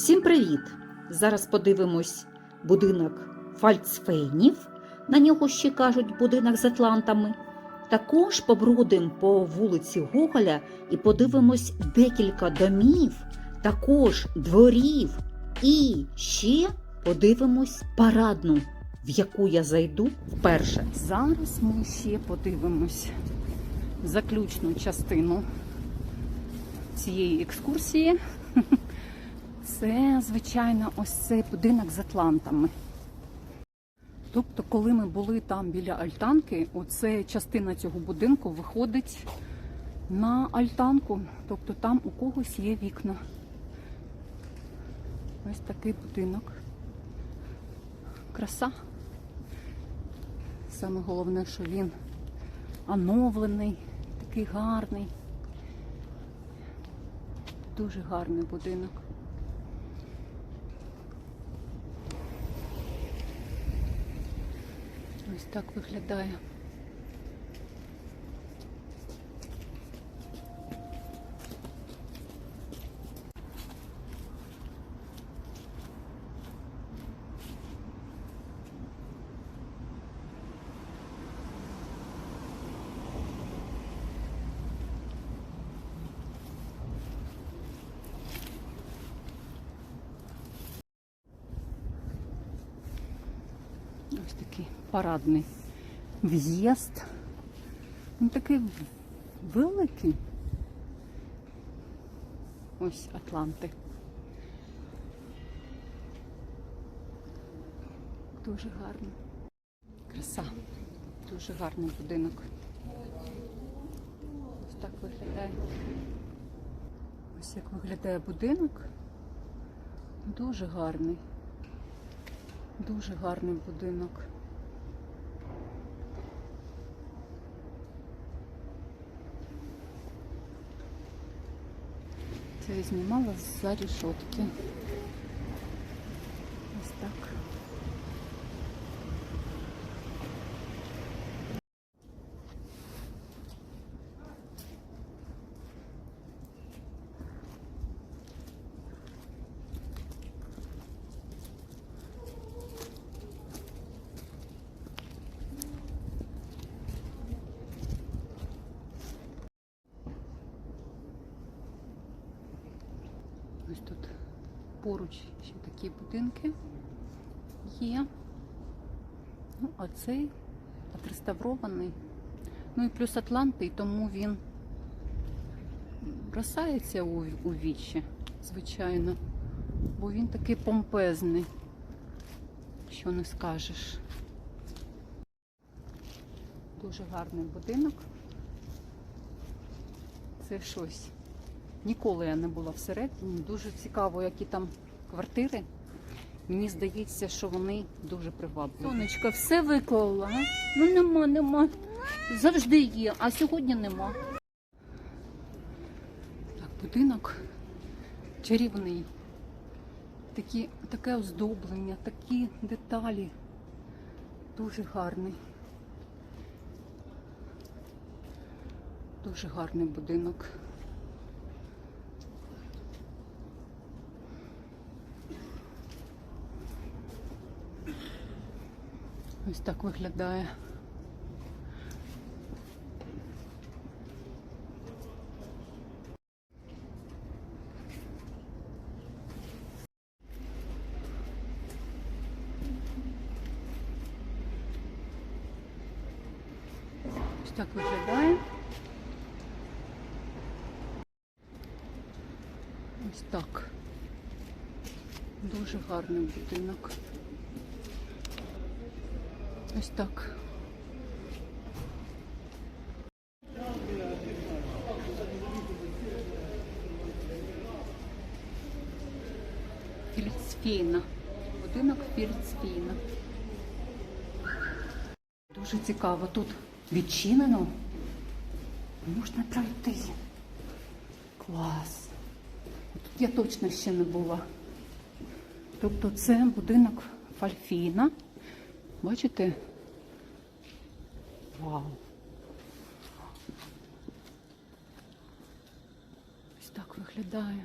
Всім привіт! Зараз подивимось будинок Фальцфейнів. На нього ще кажуть будинок з атлантами. Також побродимо по вулиці Гоголя і подивимось декілька домів, також дворів. І ще подивимось парадну, в яку я зайду вперше. Зараз ми ще подивимось заключну частину цієї екскурсії. Це, звичайно, ось цей будинок з атлантами. Тобто, коли ми були там біля альтанки, оце частина цього будинку виходить на альтанку. Тобто там у когось є вікна. Ось такий будинок. Краса. Саме головне, що він оновлений, такий гарний. Дуже гарний будинок. Ось так виглядає. Ось такий парадний в'їзд. Він такий великий. Ось Атланти. Дуже гарно. Краса. Дуже гарний будинок. Ось так виглядає. Ось як виглядає будинок. Дуже гарний. Дуже гарний будинок. Знімала за рішотки. Ось так. Ось тут поруч ще такі будинки є. Ну, а цей отреставрований. Ну і плюс Атланти, тому він бросається у, у вічі, звичайно. Бо він такий помпезний, що не скажеш. Дуже гарний будинок. Це щось. Ніколи я не була всередині. Дуже цікаво, які там квартири. Мені здається, що вони дуже привабливі. Сонечка, все виклала. Ну нема, нема. Завжди є, а сьогодні нема. Так, будинок чарівний. Такі, таке оздоблення, такі деталі. Дуже гарний. Дуже гарний будинок. Ось так виглядає. Ось так виглядає. Ось так. Дуже гарний будинок. Ось так. Фільцфейна. Будинок Фільцфейна. Дуже цікаво. Тут відчинено. Можна пройти. Клас. Тут я точно ще не була. Тобто це будинок Фальфіна. Бачите? Вау. Ось так виглядає.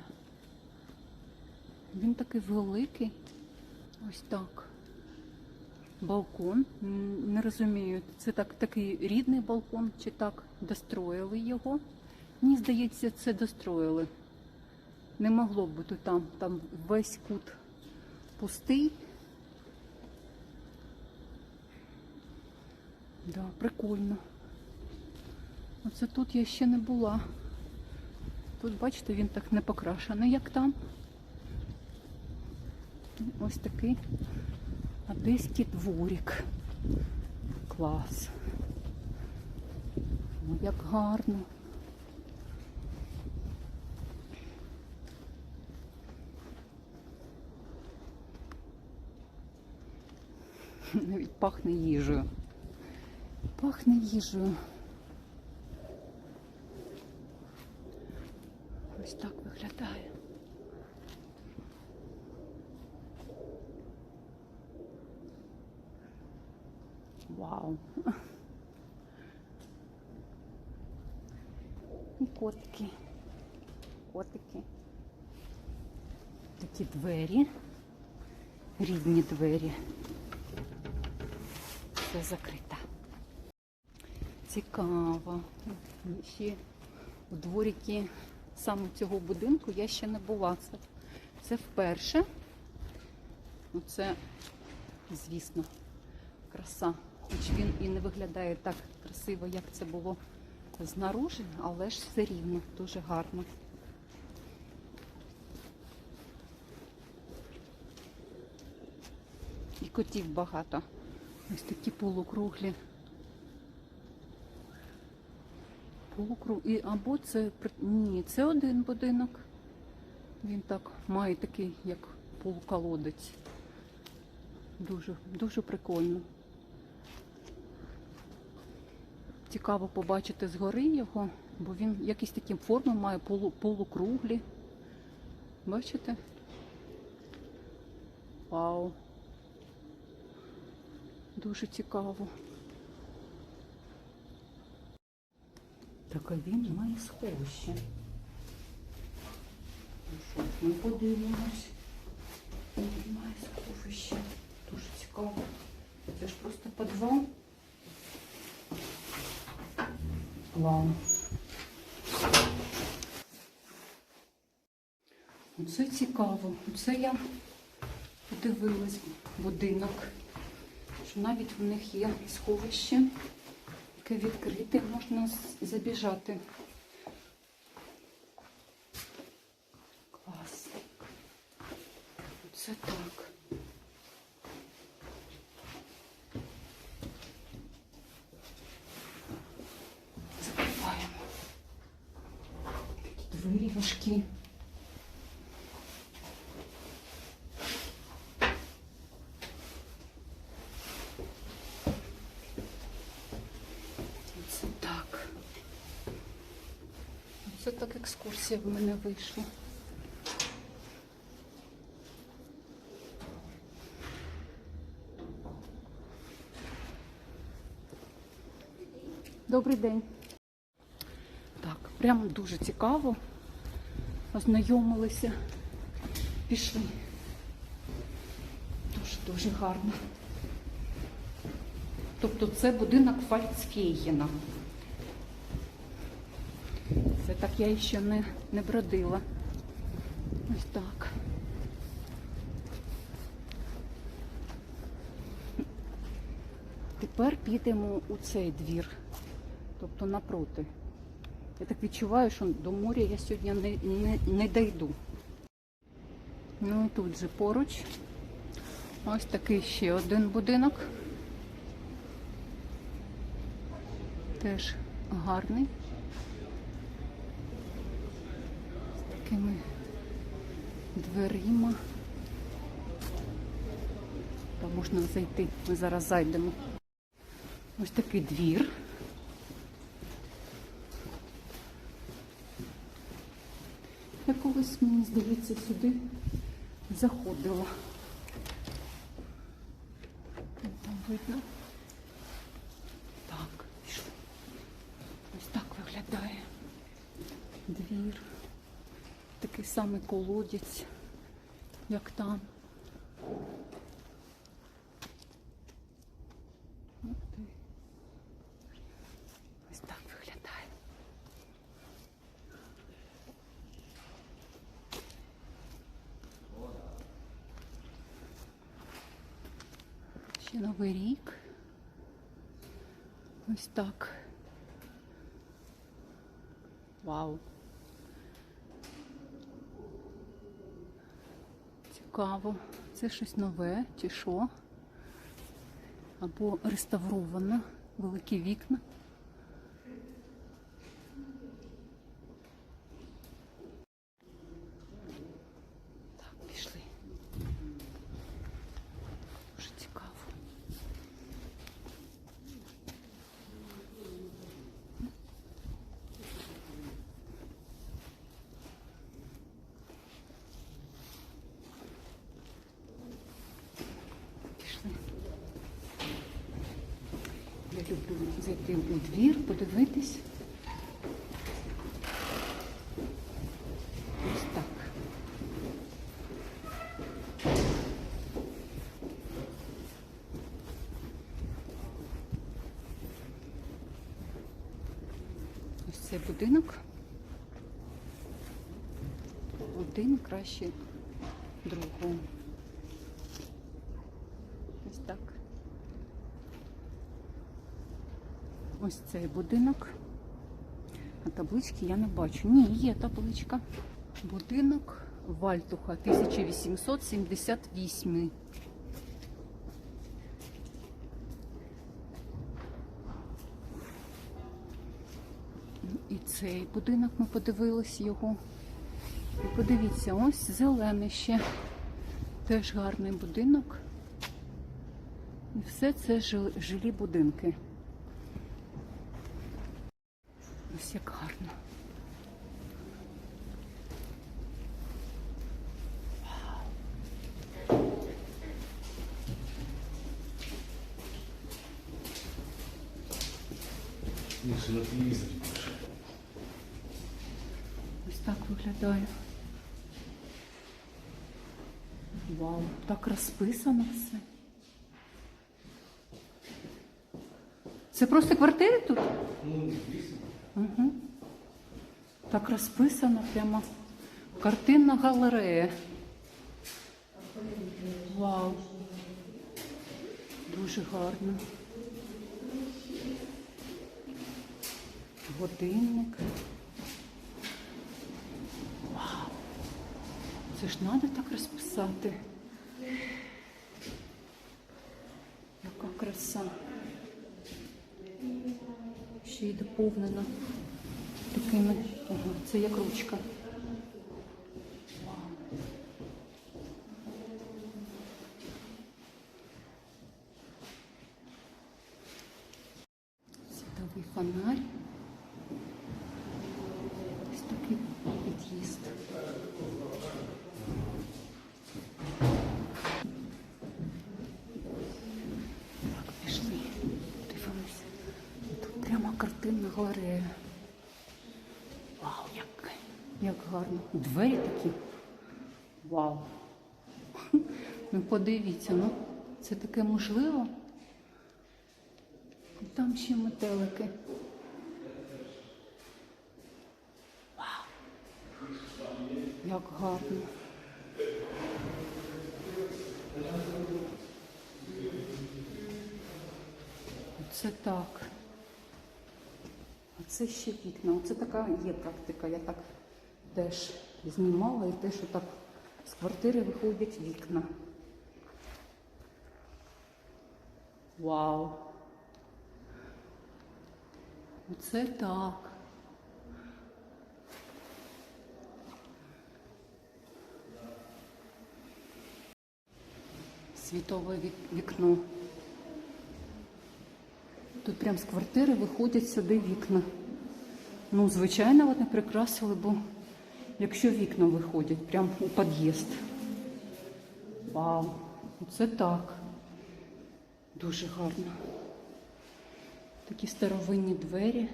Він такий великий. Ось так. Балкон. Не розумію, це так, такий рідний балкон, чи так достроїли його. Мені здається, це достроїли. Не могло б бути там. Там весь кут пустий. Да, прикольно. Оце тут я ще не була. Тут, бачите, він так не покрашений, як там. Ось такий одеський дворик. Клас. Ну, як гарно. Навіть пахне їжею. Пахне їжею. Ось так виглядає. Вау. І котики. Котики. Такі двері. Рідні двері. Все закрито. Цікаво. Ще у дворіки саме цього будинку я ще не була. Це, це вперше. Це, звісно, краса. Хоч він і не виглядає так красиво, як це було знаружи, але ж все рівно дуже гарно. І котів багато. Ось такі полукруглі. Полукруг. І або це ні, це один будинок. Він так має такий, як полуколодець. Дуже, дуже прикольно. Цікаво побачити згори його, бо він якісь такі форми має полу, полукруглі. Бачите? Вау. Дуже цікаво. Так, він має сховище. Ну ми подивимось. Він має сховище. Дуже цікаво. Це ж просто підвал. Вау. Оце цікаво. Оце я подивилась будинок. Що навіть в них є сховище, яке відкрите, можна забіжати. Клас. Оце так. Закриваємо. Такі двері важкі. Це так. Це так в мене вийшла. Добрий день. Так, прямо дуже цікаво. Ознайомилися. Пішли. Дуже-дуже гарно. Тобто це будинок Фальцфейгена. Це так я ще не, не бродила. Ось так. Тепер підемо у цей двір, тобто напроти. Я так відчуваю, що до моря я сьогодні не, не, не дойду. Ну і тут же поруч. Ось такий ще один будинок. Теж гарний. З такими дверима. Там можна зайти. Ми зараз зайдемо. Ось такий двір. Я колись, мені здається, сюди заходила. Там видно. Так, пішли. Ось так виглядає самий колодязь. як там. Ось так виглядає. Ще новий рік. Ось так. Вау. Цікаво. Це щось нове чи що? Або реставровано. Великі вікна. Так, пішли. Дуже цікаво. Пішли. Я люблю зайти у двір, подивитись. Ось так. Ось цей будинок. Один краще другого. Ось так. Ось цей будинок. А таблички я не бачу. Ні, є табличка. Будинок Вальтуха 1878. І цей будинок ми подивились його. І подивіться, ось зелений ще. Теж гарний будинок. І все це жилі будинки. Ось як гарно. Ось так виглядає. Вау, так розписано все. Це просто квартири тут? Ну, звісно. Угу. Так розписано прямо. Картинна галерея. Вау. Дуже гарно. Годинник. Вау. Це ж треба так розписати. Яка краса. Й такими. Це як ручка. Світовий фонарь. Ось такий під'їзд. Так, пішли. Дивимося. Тут прямо картинна галерея. Вау, як, як гарно. Двері такі. Вау. Ну подивіться, ну це таке можливо. І там ще метелики. Вау. Як гарно. Оце так. Оце ще вікна. Оце така є практика. Я так теж знімала і те, що так з квартири виходять вікна. Вау. Оце так. Світове вікно. Тут прямо з квартири виходять сюди вікна. Ну, звичайно, вони прикрасили, бо якщо вікна виходять прямо у під'їзд. Вау, це так. Дуже гарно. Такі старовинні двері.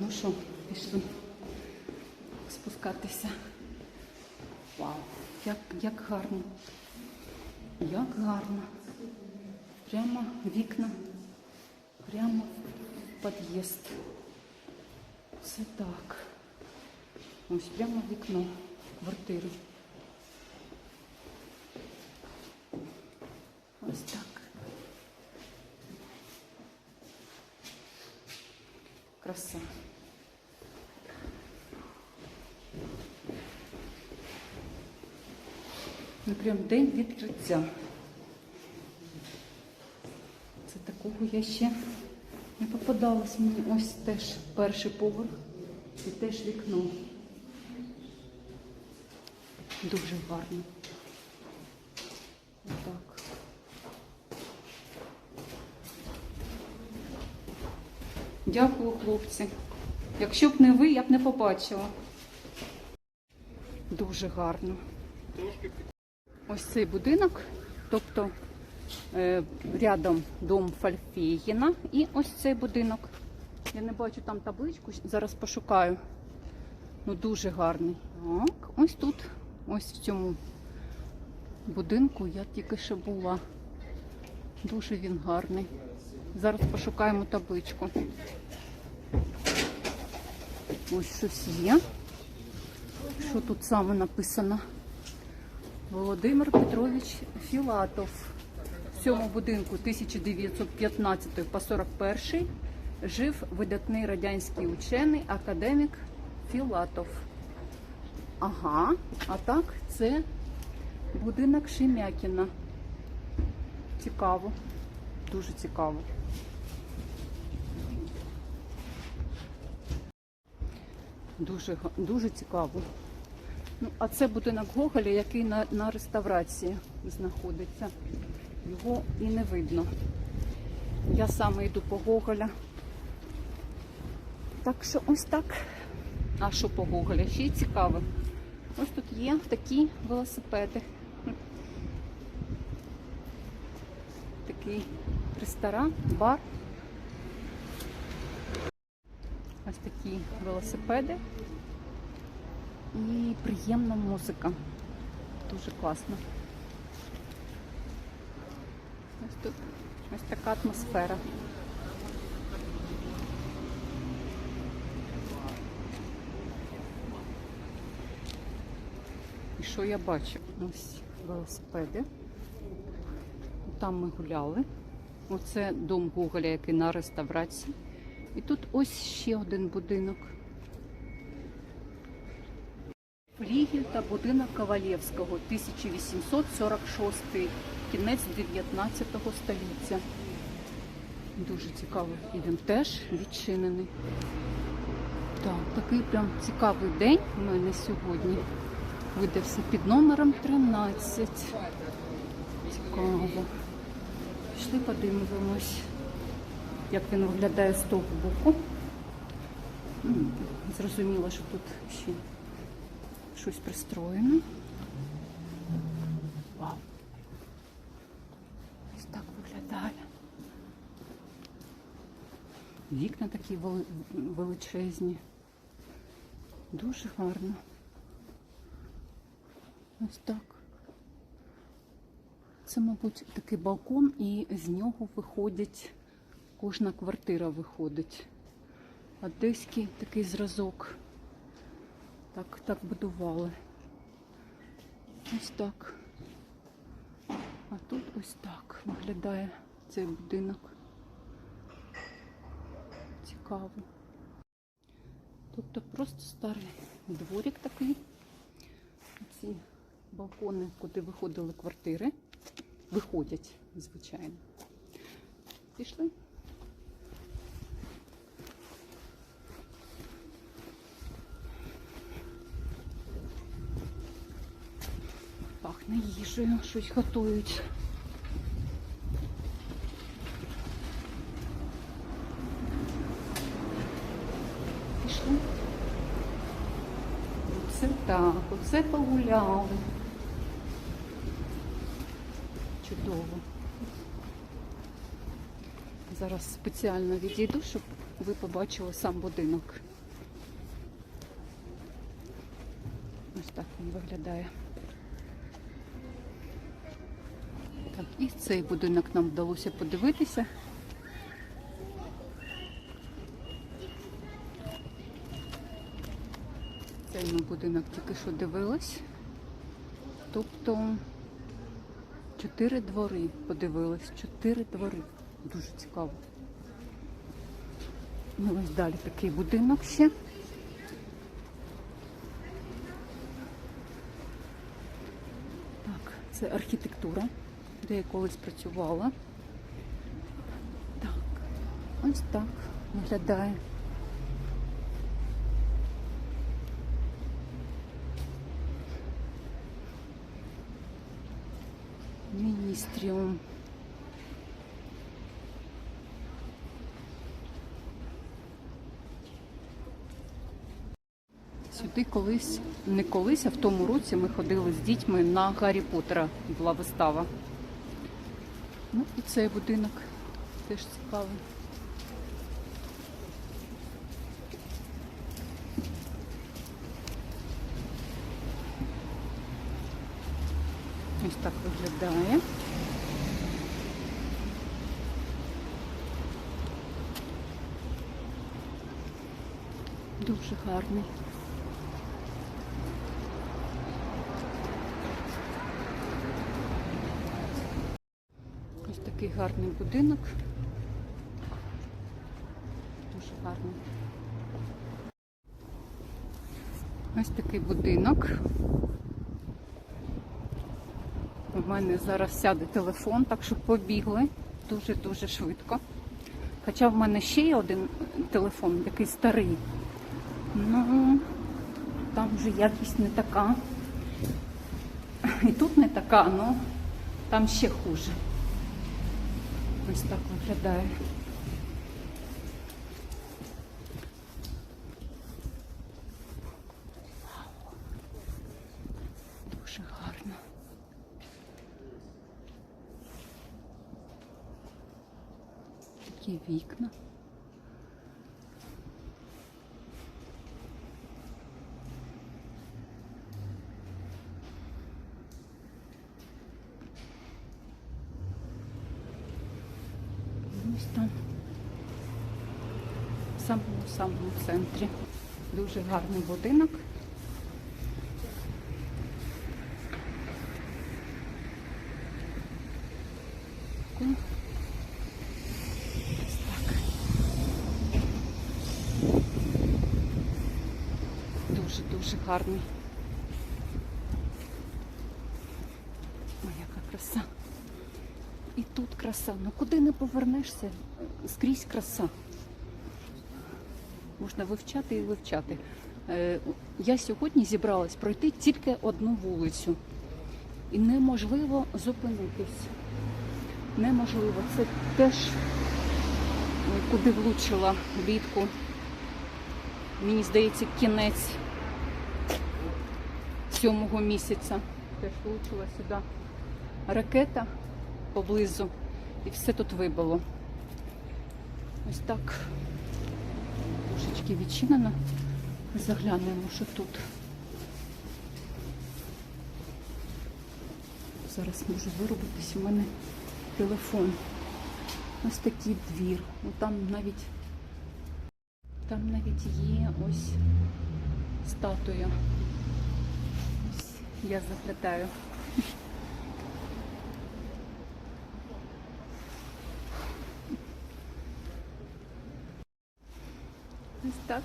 Ну що, пішли спускатися. Вау, як, як гарно. Як гарно. Прямо вікна, прямо в під'їзд. Це так. Ось прямо вікно квартири. Ось так. Краса. Ну, прям день відкриття. Це такого я ще не попадалось мені. Ось теж перший поверх і теж вікно. Дуже гарно. Отак. Дякую, хлопці. Якщо б не ви, я б не побачила. Дуже гарно. Ось цей будинок, тобто рядом дом Фальфєєна і ось цей будинок. Я не бачу там табличку, зараз пошукаю. Ну дуже гарний. Так, ось тут, ось в цьому будинку я тільки що була. Дуже він гарний. Зараз пошукаємо табличку. Ось щось є. Що тут саме написано? Володимир Петрович Філатов. Цьому будинку 1915 по 41 жив видатний радянський учений, академік Філатов. Ага, а так це будинок Шемякіна. Цікаво, дуже цікаво. Дуже, дуже цікаво. Ну, а це будинок Гоголя, який на, на реставрації знаходиться. Його і не видно. Я саме йду по Гоголя. Так що ось так. А що по Гоголя? Ще й цікаво. Ось тут є такі велосипеди. Такий ресторан, бар. Ось такі велосипеди. І приємна музика. Дуже класно. Ось тут ось така атмосфера. І що я бачу? Ось велосипеди. Там ми гуляли. Оце дом Гоголя, який на реставрації. І тут ось ще один будинок. Флігель та будинок Ковалєвського, 1846, кінець 19 століття. Дуже цікаво. І він теж відчинений. Так, такий прям цікавий день у мене сьогодні. Видався під номером 13. Цікаво. Пішли подивимось, як він виглядає з того боку. Зрозуміло, що тут ще щось пристроєно. Вау. Ось так виглядає. Вікна такі величезні. Дуже гарно. Ось так. Це, мабуть, такий балкон, і з нього виходять, кожна квартира виходить. Одеський такий зразок. Так, так будували. Ось так. А тут ось так виглядає цей будинок. Цікаво. Тобто просто старий дворик такий. Ці балкони, куди виходили квартири, виходять, звичайно. Пішли. Пахне їжею, щось готують. Все погуляли. Чудово. Зараз спеціально відійду, щоб ви побачили сам будинок. Ось так він виглядає. Так, і цей будинок нам вдалося подивитися. Будинок тільки що дивились. Тобто чотири двори подивились. Чотири двори. Дуже цікаво. Ну, ось далі такий будинок ще. Так, це архітектура, де я колись працювала. Так, ось так виглядає. Міністріум. Сюди колись, не колись, а в тому році ми ходили з дітьми на Гаррі Поттера. Була вистава. Ну і цей будинок теж цікавий. Ось так виглядає. Дуже гарний. Ось такий гарний будинок. Дуже гарний. Ось такий будинок. У мене зараз сяде телефон, так що побігли дуже-дуже швидко. Хоча в мене ще є один телефон, такий старий. Ну, там вже якість не така. І тут не така, але там ще хуже. Ось так виглядає. Дуже гарно. Такі вікна. Ось там. В самому самому центрі. Дуже гарний будинок. Так. Дуже-дуже гарний. Ой, яка краса. І тут краса. Ну куди не повернешся, скрізь краса. Можна вивчати і вивчати. Е, Я сьогодні зібралась пройти тільки одну вулицю. І неможливо зупинитись. Неможливо. Це теж е, куди влучила влітку. Мені здається, кінець сьомого місяця. Теж влучила сюди ракета поблизу і все тут вибило. Ось так трошечки відчинено. Заглянемо, що тут. Зараз може виробитись у мене телефон. Ось такий двір. Ну, там навіть там навіть є ось статуя. Ось я заглядаю. Ось так.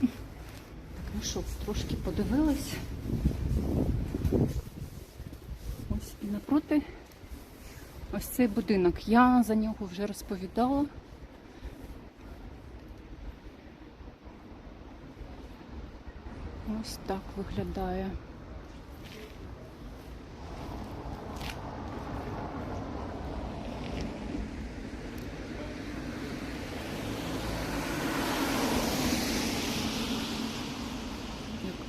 Так, ну що, трошки подивилась. Ось і напроти ось цей будинок. Я за нього вже розповідала. Ось так виглядає.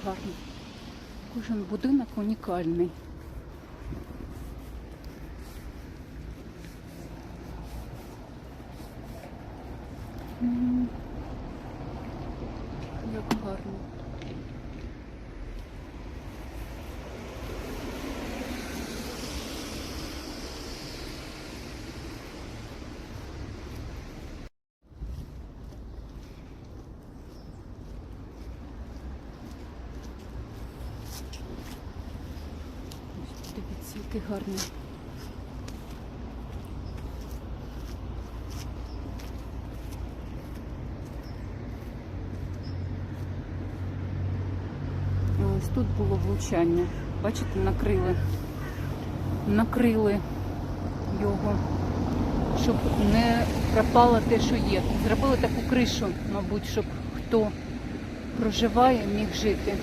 Гарно. Кожен будинок унікальний. М, Як гарно. такий гарний. Ось тут було влучання. Бачите, накрили. Накрили його, щоб не пропало те, що є. Зробили таку кришу, мабуть, щоб хто проживає, міг жити.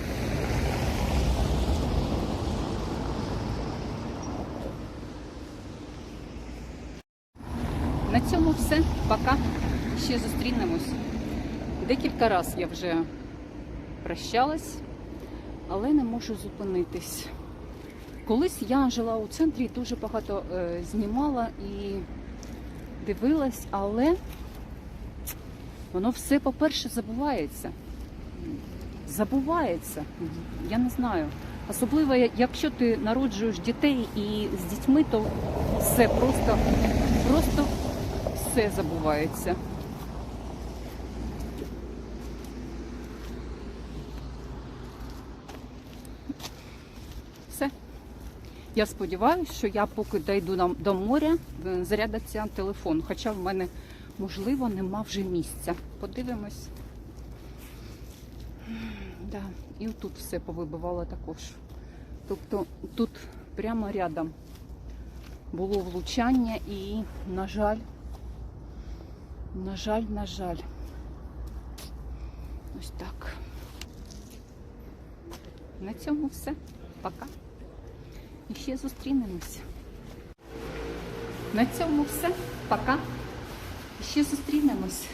На цьому все. Пока. Ще зустрінемось. Декілька разів я вже прощалась, але не можу зупинитись. Колись я жила у центрі, дуже багато е, знімала і дивилась, але воно все, по-перше, забувається. Забувається. Я не знаю. Особливо, якщо ти народжуєш дітей і з дітьми, то все просто, просто все забувається. Все. Я сподіваюся, що я поки дійду до моря, е, зарядиться телефон. Хоча в мене, можливо, нема вже місця. Подивимось. Да. І тут все повибивало також. Тобто тут прямо рядом було влучання і, на жаль, на жаль, на жаль. Ось так. На цьому все. Пока. І ще зустрінемося. На цьому все. Пока. І ще зустрінемось.